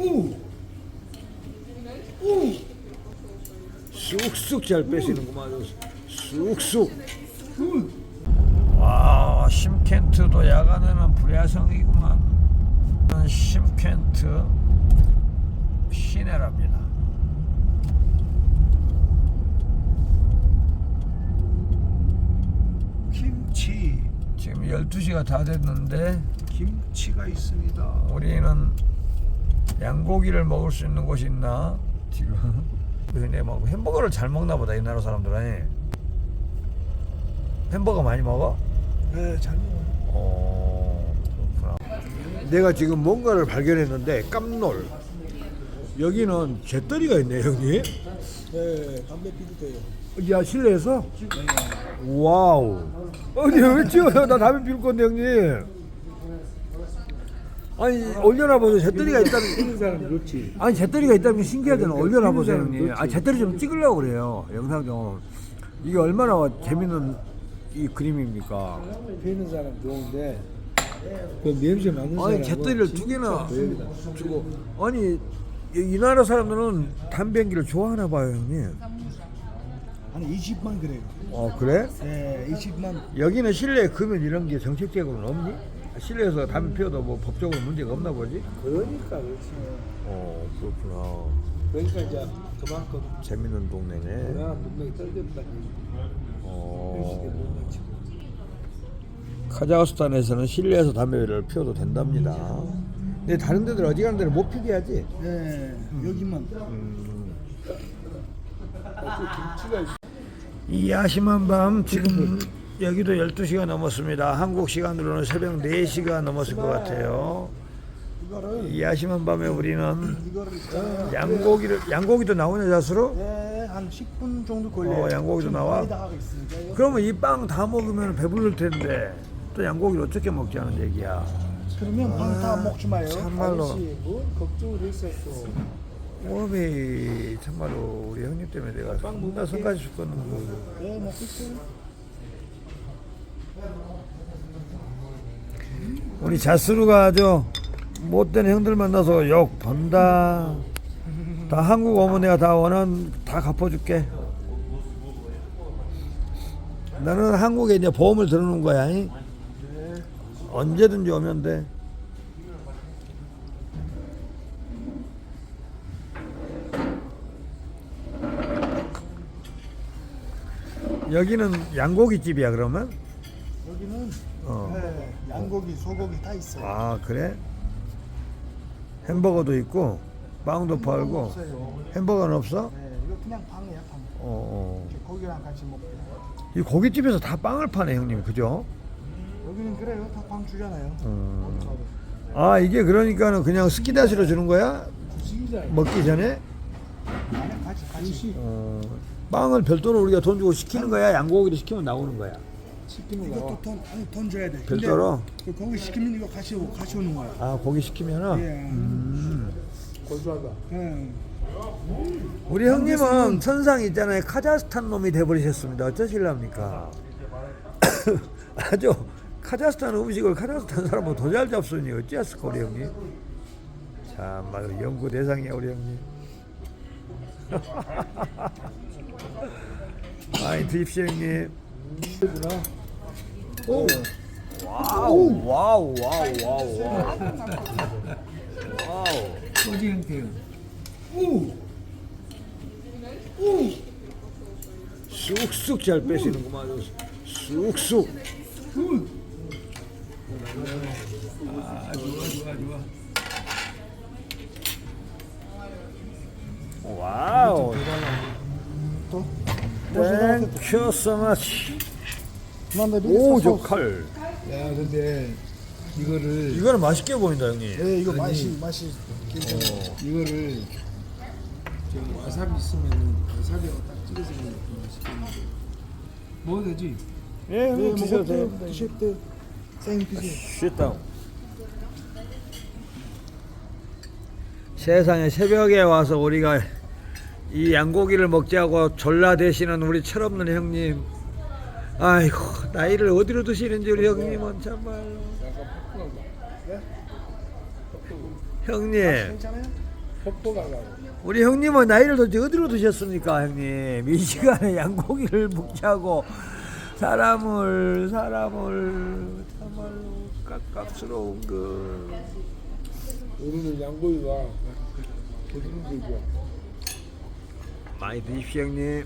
오! 오! 쑥쑥 잘 빼시는구만. 쑥쑥. 와, 심켄트도 야간에는 불야성이구만. 심켄트 시내랍니다. 김치 지금 12시가 다 됐는데 김치가 있습니다. 우리는 양고기를 먹을 수 있는 곳이 있나? 지금 근데 막 햄버거를 잘 먹나 보다 이 나라 사람들은 햄버거 많이 먹어? 네, 잘 먹어요. 어 그렇구나 내가 지금 뭔가를 발견했는데 깜놀 여기는 잿더리가 있네 형님 네, 담배 피도 돼요. 야 실내에서? 와우 어디 왜 찍어요 나 담배 피울 건데 형님 아니 올려놔 보세요 잿더리가 있다는 사람 그렇지. 아니 잿더리가 있다면 신기하잖아 올려놔 보세요 피는 형님 사람 아 잿더리 좀 찍으려고 그래요 영상 좀 이게 얼마나 재밌는 이 그림입니까 피는 사람 좋은데 그 냄새 맡는 사람. 아니 잿더리를 두 개나 주고 아니 이, 이 나라 사람들은 담배 연기를 좋아하나 봐요 형님 한 20만 그래요. 어 그래? 네, 20만. 여기는 실내에 금연 이런 게 정책적으로는 없니? 실내에서 담배 피워도 뭐 법적으로 문제가 없나 보지? 그러니까 그렇지. 어 그렇구나 그러니까 이제 그만큼 재밌는 동네네 내가 분명히 떨겠다. 어, 카자흐스탄에서는 실내에서 담배를 피워도 된답니다 근데 다른 데들 어디 가는 데는 못 피게 하지? 네, 여기만. 김치가 있이 야심한 밤 지금 여기도 12시가 넘었습니다. 한국 시간으로는 새벽 4시가 넘었을 것 같아요. 이 야심한 밤에 우리는. 양고기를 양고기도 나오냐 자수로? 네, 한 10분 정도 걸려요. 어, 양고기도 나와? 그러면 이 빵 다 먹으면 배부를 텐데 또 양고기를 어떻게 먹자는 얘기야. 그러면 빵다 먹지 마요. 참말로. 했었어. 몸이 정말로 우리 형님 때문에 내가 나 손까지 죽겠는 거. 네, 먹고 있어요. 우리 자스루가 아주 못된 형들 만나서 욕 번다. 다 한국 내가 다 원한 다 갚아줄게. 나는 한국에 이제 보험을 들어놓은 거야. 잉? 언제든지 오면 돼. 여기는 양고기 집이야 그러면? 여기는 어. 네, 양고기, 소고기 다 있어요. 아 그래? 햄버거도 있고 빵도 팔고 없어요. 햄버거는 없어? 네, 이거 그냥 빵이야, 빵. 어, 어. 이렇게 고기랑 같이 먹고. 이 고깃집에서 다 빵을 파네 형님 그죠? 여기는 그래요, 다빵 주잖아요. 음. 아 이게 그러니까는 그냥 스키다시로 주는 거야? 먹기 전에? 아니, 같이, 같이. 어, 빵을 별도로 우리가 돈 주고 시키는 거야? 양고기를 시키면 나오는 거야? 시키는 이것도 돈, 아니, 돈 줘야 돼. 근데 별도로? 그 고기 시키면 이거 같이, 오- 같이 오는 거야. 아 고기 시키면은? 예. 음. 골수하다. 예. 우리 형님은 천상 있잖아요 카자흐스탄 놈이 돼버리셨습니다 어쩌실랍니까 아주 카자흐스탄 음식을 카자흐스탄 사람은 더잘 잡수니 어찌했을까 우리 형님 참말로 연구 대상이야 우리 형님 많이 드십시오 형님 오! 와우 와우 와우 와우 와우 와우 소지 형태요. 오! 오! 쑥쑥 잘 빼시는구만 쑥쑥 굿! 아, 좋아, 좋아, 좋아. 와우 또? 땡큐 so much 오 저 칼 야, 근데 이거를 이거는 맛있게 보인다 형님 네, 이거 맛이 맛이 괜찮아. 이거를 저기 와사비 있으면 와사비하고 딱 찍어서 먹으면 맛있겠는데. 먹어도 되지? 예 네, 드셔도 돼요 드셔도 돼. 생 드세요. 쉣다운 세상에 새벽에 와서 우리가 이 양고기를 먹지 하고 졸라대시는 우리 철없는 형님 아이고 나이를 어디로 드시는지 우리 형님은 정말로 형님. 괜찮아요? 폭포 가려고. 우리 형님은 나이를 도대체 어디로 드셨습니까 형님? 이 시간에 양고기를 먹자고 사람을 사람을 참말로 깝깝스러운 그 우리는 양고기가 거죠. 많이 드십시오 형님